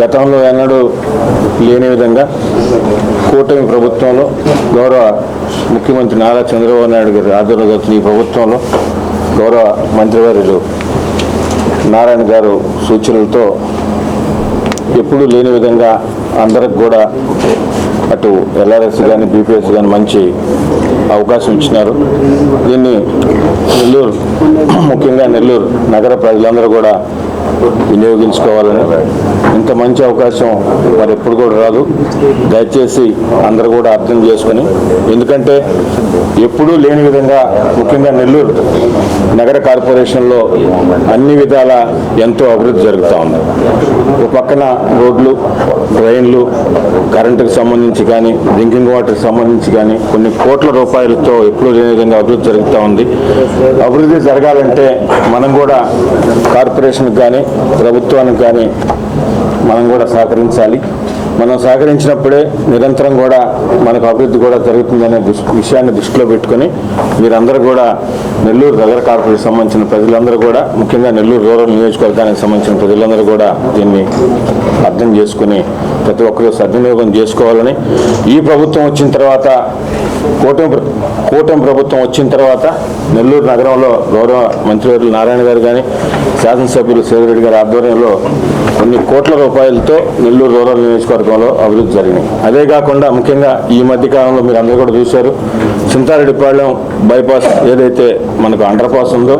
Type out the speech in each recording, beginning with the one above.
గతంలో ఎన్నడూ లేని విధంగా కూటమి ప్రభుత్వంలో గౌరవ ముఖ్యమంత్రి నారా చంద్రబాబు నాయుడు గారి ఆధ్వర్యంలో జరుగుతున్న ఈ ప్రభుత్వంలో గౌరవ మంత్రివర్యులు నారాయణ గారు సూచనలతో ఎప్పుడూ లేని విధంగా అందరికి కూడా అటు ఎల్ఆర్ఎస్ కానీ బీపీఎస్ కానీ మంచి అవకాశం ఇచ్చినారు. దీన్ని నెల్లూరు ముఖ్యంగా నెల్లూరు నగర ప్రజలందరూ కూడా వినియోగించుకోవాలని. ఇంత మంచి అవకాశం మరి ఎప్పుడు కూడా రాదు. దయచేసి అందరూ కూడా అర్థం చేసుకుని ఎందుకంటే ఎప్పుడూ లేని విధంగా ముఖ్యంగా నెల్లూరు నగర కార్పొరేషన్లో అన్ని విధాల ఎంతో అభివృద్ధి జరుగుతూ ఉంది. ఒక పక్కన రోడ్లు డ్రైన్లు కరెంటుకు సంబంధించి కానీ డ్రింకింగ్ వాటర్కి సంబంధించి కానీ కొన్ని కోట్ల రూపాయలతో ఎప్పుడూ లేని విధంగా అభివృద్ధి జరుగుతూ ఉంది. అభివృద్ధి జరగాలంటే మనం కూడా కార్పొరేషన్కి కానీ ప్రభుత్వానికి కానీ మనం కూడా సహకరించాలి. మనం సహకరించినప్పుడే నిరంతరం కూడా మనకు అభివృద్ధి కూడా జరుగుతుందనే విషయాన్ని దృష్టిలో పెట్టుకొని మీరందరూ కూడా నెల్లూరు నగర కార్పొరేషన్ సంబంధించిన ప్రజలందరూ కూడా ముఖ్యంగా నెల్లూరు రూరల్ నియోజకవర్గానికి సంబంధించిన ప్రజలందరూ కూడా దీన్ని అర్థం చేసుకుని ప్రతి ఒక్కరూ సద్వినియోగం చేసుకోవాలని ఈ ప్రభుత్వం వచ్చిన తర్వాత కూటమి కూటమి ప్రభుత్వం వచ్చిన తర్వాత నెల్లూరు నగరంలో గౌరవ మంత్రివర్యులు నారాయణ గారు కానీ శాసనసభ్యులు సేవిరెడ్డి గారి ఆధ్వర్యంలో కొన్ని కోట్ల రూపాయలతో నెల్లూరు రూరల్ నియోజకవర్గంలో అభివృద్ధి జరిగినాయి. అదే కాకుండా ముఖ్యంగా ఈ మధ్య కాలంలో మీరు అందరూ కూడా చూశారు చింతారెడ్డిపాళెం బైపాస్ ఏదైతే మనకు అండర్ పాస్ ఉందో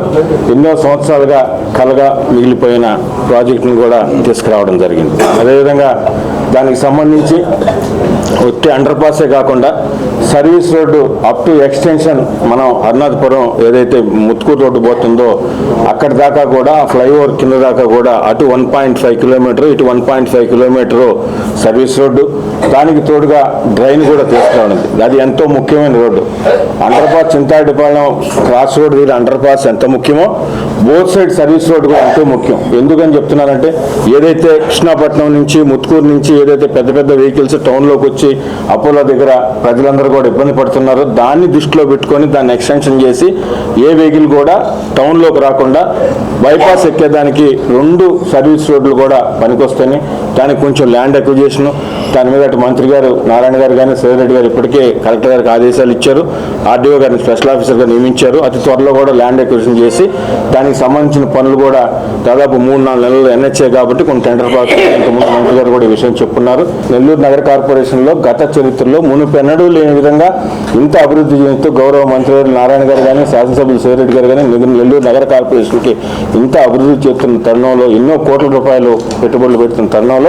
ఎన్నో సంవత్సరాలుగా కలగా మిగిలిపోయిన ప్రాజెక్టును కూడా తీసుకురావడం జరిగింది. అదేవిధంగా దానికి సంబంధించి ఒట్టి అండర్ పాసే కాకుండా service road up to extension మనం అరుణాథపురం ఏదైతే ముత్కూరు రోడ్డు పోతుందో అక్కడి దాకా కూడా ఫ్లైఓవర్ కింద దాకా కూడా అటు వన్ పాయింట్ ఫైవ్ కిలోమీటర్ ఇటు one point five kilometre service road దానికి తోడుగా డ్రైన్ కూడా తీసుకురావడం అది ఎంతో ముఖ్యమైన road. Underpass Chintadipalem cross road దగ్గర అండర్ పాస్ ఎంత ముఖ్యమో బోత్ సైడ్ సర్వీస్ రోడ్ కూడా ఎంతో ముఖ్యం. ఎందుకని చెప్తున్నానంటే ఏదైతే కృష్ణాపట్నం నుంచి ముత్కూరు నుంచి ఏదైతే పెద్ద పెద్ద వెహికల్స్ టౌన్లోకి వచ్చి అపోలో దగ్గర ప్రజలందరూ కూడా ఇబ్బంది పడుతున్నారో దాన్ని దృష్టిలో పెట్టుకొని దాన్ని ఎక్స్టెన్షన్ చేసి ఏ వెహికల్ కూడా టౌన్లోకి రాకుండా బైపాస్ ఎక్కేదానికి రెండు సర్వీస్ రోడ్లు కూడా పనికొస్తాయి దానికి కొంచెం ల్యాండ్ అక్విజిషన్ దాని మీద అటు మంత్రి గారు నారాయణ గారు కానీ సేవిరెడ్డి గారు ఇప్పటికే కలెక్టర్ గారికి ఆదేశాలు ఇచ్చారు. ఆర్డీఓ గారిని స్పెషల్ ఆఫీసర్గా నియమించారు. అతి త్వరలో కూడా ల్యాండ్ అక్విజిషన్ చేసి దానికి సంబంధించిన పనులు కూడా దాదాపు మూడు నాలుగు నెలలు ఎన్హెచ్ఏ కాబట్టి కొన్ని టెండర్ ప్రాసెస్ ఇంతకుముందు మంత్రి గారు కూడా ఈ విషయం చెప్పున్నారు. నెల్లూరు నగర కార్పొరేషన్లో గత చరిత్రలో మునుపెన్నడూ లేని విధంగా ఇంత అభివృద్ధి చెందుతూ గౌరవ మంత్రి గారు నారాయణ గారు కానీ శాసనసభ్యులు సేవిరెడ్డి గారు కానీ నెల్లూరు నగర కార్పొరేషన్కి ఇంత అభివృద్ధి చేస్తున్న తరుణంలో ఎన్నో కోట్ల రూపాయలు పెట్టుబడులు పెడుతున్న తరుణంలో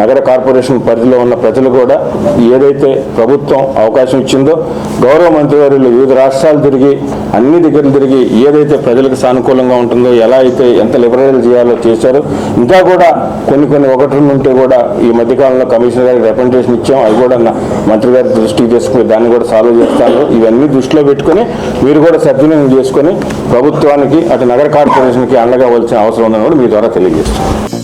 నగర కార్పొరేషన్ పరిధిలో ఉన్న ప్రజలు కూడా ఏదైతే ప్రభుత్వం అవకాశం ఇచ్చిందో గౌరవ మంత్రివర్యులు వివిధ రాష్ట్రాలు తిరిగి అన్ని దగ్గరలు తిరిగి ఏదైతే ప్రజలకు సానుకూలంగా ఉంటుందో ఎలా అయితే ఎంత లిబరల్ చేయాలో చేశారు ఇంకా కూడా కొన్ని కొన్ని ఒకటి నుండి ఉంటే కూడా ఈ మధ్యకాలంలో కమిషనర్ గారికి రిప్రజెంటేషన్ ఇచ్చాం. అవి కూడా నా మంత్రి గారి దృష్టికి చేసుకుని దాన్ని కూడా సాల్వ్ చేస్తాను. ఇవన్నీ దృష్టిలో పెట్టుకొని మీరు కూడా సద్వినియోగం చేసుకొని ప్రభుత్వానికి అటు నగర కార్పొరేషన్కి అండగా అవసరం ఉందని కూడా మీ ద్వారా తెలియజేస్తాను